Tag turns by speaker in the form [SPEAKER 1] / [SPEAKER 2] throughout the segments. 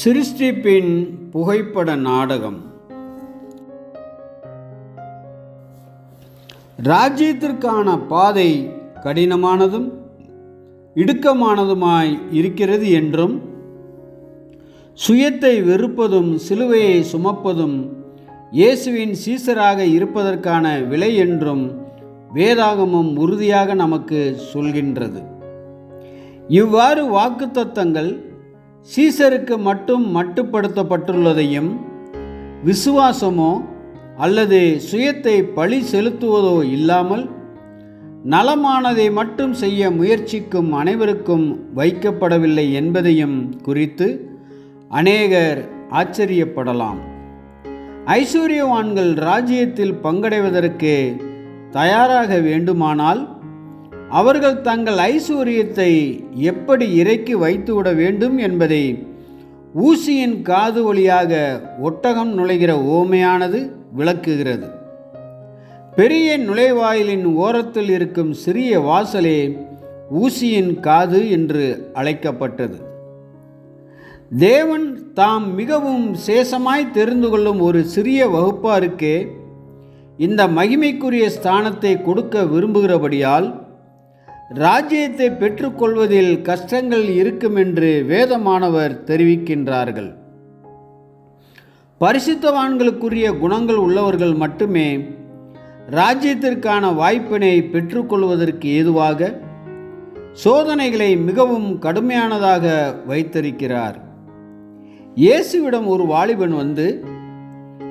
[SPEAKER 1] சிருஷ்டிப்பின் புகைப்பட நாடகம். ராஜ்யத்திற்கான பாதை கடினமானதும் இடுக்கமானதுமாய் இருக்கிறது என்றும் சுயத்தை வெறுப்பதும் சிலுவையை சுமப்பதும் இயேசுவின் சீசராக இருப்பதற்கான விலை என்றும் வேதாகமம் உறுதியாக நமக்கு சொல்கின்றது. இவ்வாறு வாக்குத்தத்தங்கள் சீசருக்கு மட்டும் மட்டுப்படுத்தப்பட்டுள்ளதையும் விசுவாசமோ அல்லது சுயத்தை பழி செலுத்துவதோ இல்லாமல் நலமானதை மட்டும் செய்ய முயற்சிக்கும் அனைவருக்கும் வைக்கப்படவில்லை என்பதையும் குறித்து அநேகர் ஆச்சரியப்படலாம். ஐஸ்வர்யவான்கள் ராஜ்யத்தில் பங்கடைவதற்கு தயாராக வேண்டுமானால் அவர்கள் தங்கள் ஐஸ்வர்யத்தை எப்படி இறக்கி வைத்துவிட வேண்டும் என்பதை ஊசியின் காது வழியாக ஒட்டகம் நுழைகிற ஓமையானது விளக்குகிறது. பெரிய நுழைவாயிலின் ஓரத்தில் இருக்கும் சிறிய வாசலே ஊசியின் காது என்று அழைக்கப்பட்டது. தேவன் தாம் மிகவும் சேசமாய் தெரிந்து கொள்ளும் ஒரு சிறிய வகுப்பாருக்கே இந்த மகிமைக்குரிய ஸ்தானத்தை கொடுக்க விரும்புகிறபடியால் ராஜ்யத்தை பெற்றுக்கொள்வதில் கஷ்டங்கள் இருக்கும் என்று வேதமானவர் தெரிவிக்கின்றார்கள். பரிசுத்தவான்களுக்குரிய குணங்கள் உள்ளவர்கள் மட்டுமே ராஜ்யத்திற்கான வாய்ப்பினை பெற்றுக்கொள்வதற்கு ஏதுவாக சோதனைகளை மிகவும் கடுமையானதாக வைத்திருக்கிறார். இயேசுவிடம் ஒரு வாலிபன் வந்து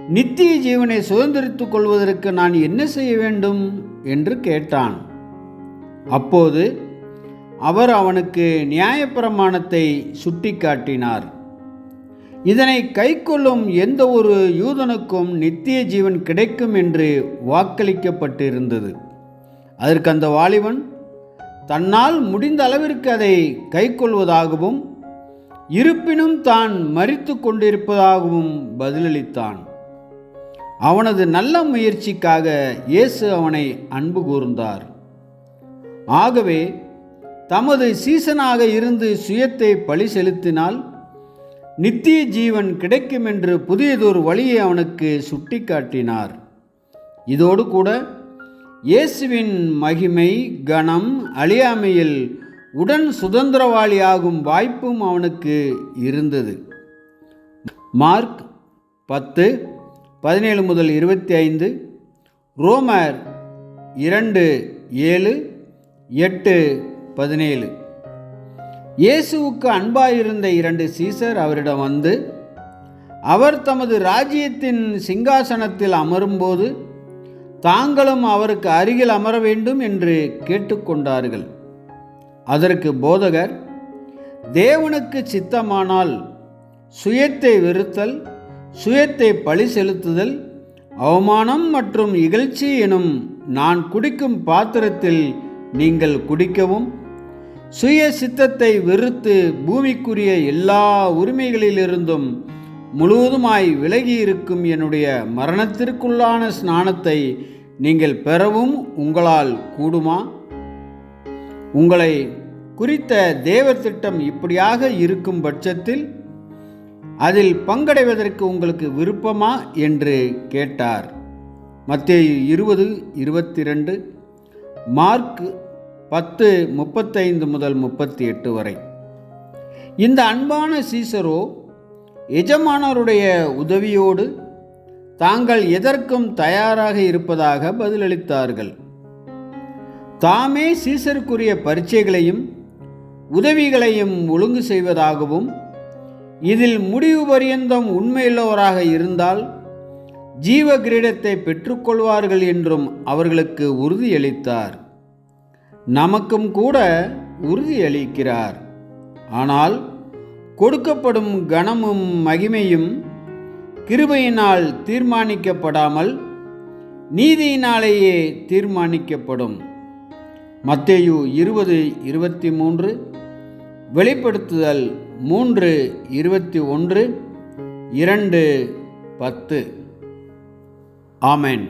[SPEAKER 1] நித்திய ஜீவனை சுதந்திரித்துக் கொள்வதற்கு நான் என்ன செய்ய வேண்டும்? என்று கேட்டான். அப்போது அவர் அவனுக்கு நியாயப்பிரமாணத்தை சுட்டிக்காட்டினார். இதனை கைக்கொள்ளும் எந்த ஒரு யூதனுக்கும் நித்திய ஜீவன் கிடைக்கும் என்று வாக்களிக்கப்பட்டிருந்தது. அதற்கு அந்த வாலிபன் தன்னால் முடிந்த அளவிற்கு அதை கைக்கொள்வதாகவும் இருப்பினும் தான் மறித்து கொண்டிருப்பதாகவும் பதிலளித்தான். அவனது நல்ல முயற்சிக்காக இயேசு அவனை அன்பு கூர்ந்தார். ஆகவே தமது சீசனாக இருந்து சுயத்தை பழி செலுத்தினால் நித்திய ஜீவன் கிடைக்கும் என்று புதியதொரு வழியை அவனுக்கு சுட்டிக்காட்டினார். இதோடு கூட இயேசுவின் மகிமை கணம் அழியாமையில் உடன் சுதந்திரவாளியாகும் வாய்ப்பும் அவனுக்கு இருந்தது. மார்க் பத்து பதினேழு முதல் இருபத்தி ஐந்து ரோமர் இரண்டு ஏழு எட்டு பதினேழு. இயேசுவுக்கு அன்பாயிருந்த இரண்டு சீசர் அவரிடம் வந்து அவர் தமது ராஜ்யத்தின் சிங்காசனத்தில் அமரும்போது தாங்களும் அவருக்கு அருகில் அமர வேண்டும் என்று கேட்டுக்கொண்டார்கள். அதற்கு போதகர் தேவனுக்கு சித்தமானால் சுயத்தை வெறுத்தல் சுயத்தை பழி செலுத்துதல் அவமானம் மற்றும் இகழ்ச்சி எனும் நான் குடிக்கும் பாத்திரத்தில் நீங்கள் குடிக்கவும். சுய சித்தத்தை வெறுத்து பூமிக்குரிய எல்லா உரிமைகளிலிருந்தும் முழுவதுமாய் விலகி இருக்கும் என்னுடைய மரணத்திற்குள்ளான ஸ்நானத்தை நீங்கள் பெறவும் உங்களால் கூடுமா? உங்களை குறித்த தேவ திட்டம் இப்படியாக இருக்கும் பட்சத்தில் அதில் பங்கடைவதற்கு உங்களுக்கு விருப்பமா? என்று கேட்டார். மத்திய இருபது இருபத்தி ரெண்டு மார்க் பத்து முப்பத்தைந்து முதல் முப்பத்தி எட்டு வரை. இந்த அன்பான சீசரோ எஜமானருடைய உதவியோடு தாங்கள் எதற்கும் தயாராக இருப்பதாக பதிலளித்தார்கள். தாமே சீசருக்குரிய பரீட்சைகளையும் உதவிகளையும் ஒழுங்கு செய்வதாகவும் இதில் முடிவு பரியந்தம் உண்மையுள்ளவராக இருந்தால் ஜீவ கிரீடத்தை பெற்றுக்கொள்வார்கள் என்றும் அவர்களுக்கு உறுதியளித்தார். நமக்கும் கூட உறுதியளிக்கிறார். ஆனால் கொடுக்கப்படும் கனமும் மகிமையும் கிருபையினால் தீர்மானிக்கப்படாமல் நீதியினாலேயே தீர்மானிக்கப்படும். மத்தேயு இருபது இருபத்தி மூன்று வெளிப்படுத்துதல் மூன்று இருபத்தி ஒன்று இரண்டு பத்து. ஆமென்